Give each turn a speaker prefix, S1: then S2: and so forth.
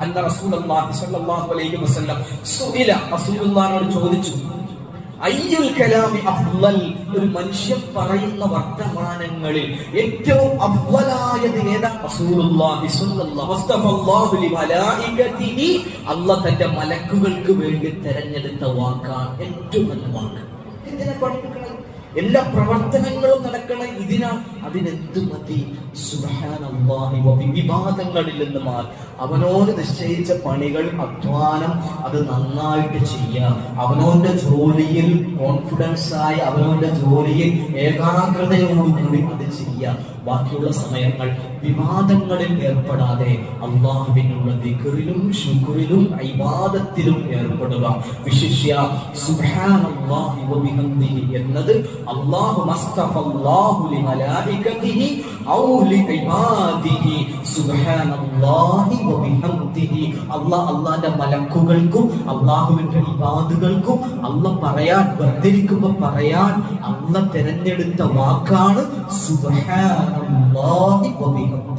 S1: അന്ന റസൂലുള്ളാഹി സ്വല്ലല്ലാഹു അലൈഹി വസല്ലം സുഇല. റസൂലുള്ളാഹിനോട് ചോദിച്ചു അയ്യുൽ കലാമി അഫ്ളൽ ഒരു മനുഷ്യൻ പറയുന്ന വർത്തമാനങ്ങളിൽ ഏറ്റവും അഫ്ളലായത് ഏതാ? റസൂലുള്ളാഹി സ്വല്ലല്ലാഹു വസ്തഫല്ലാഹു ലിമലായികതിഹി അല്ലാഹ് തന്റെ മലക്കുകൾക്ക് വേണ്ടി തിരഞ്ഞെടുത്ത വാക്കാണ് ഏറ്റവും നല്ല വാക്ക്. എന്തിനാ പഠിപ്പിക്കണം എല്ലാ പ്രവർത്തനങ്ങളും നടക്കണം ഇതിനാ അതിനെന്ത് മതി? വിവാദങ്ങളിൽ നിന്ന് മാറി. അവനോട് നിശ്ചയിച്ച പണികൾ അധ്വാനം അത് നന്നായിട്ട് ചെയ്യാം. അവനോന്റെ ജോലിയിൽ കോൺഫിഡൻസ് ആയി അവനോന്റെ ജോലിയിൽ ഏകാഗ്രതയോടുകൂടി അത് ചെയ്യുക ബാക്കിയുള്ള സമയങ്ങൾ വിവാദങ്ങളിൽ ഏർപ്പെടാതെ അള്ളാഹുവിനുള്ള ദിക്റിലും ശുക്രിലും ഐവാദത്തിലും ഏർപ്പെടുക. വിശിഷ്യ എന്നത് ലിഇബാദിഹി. സുബ്ഹാനല്ലാഹി വ അള്ളാന്റെ മലക്കുകൾക്കും അല്ലാഹുവിന്റെ ഇബാദുകൾക്കും അല്ല പറയാൻ വർദ്ധരിക്കുമ്പോ പറയാൻ അല്ലാഹ് തിരഞ്ഞെടുത്ത വാക്കാണ് സുബ്ഹാനല്ലാഹി വ ബിഹംദിഹി.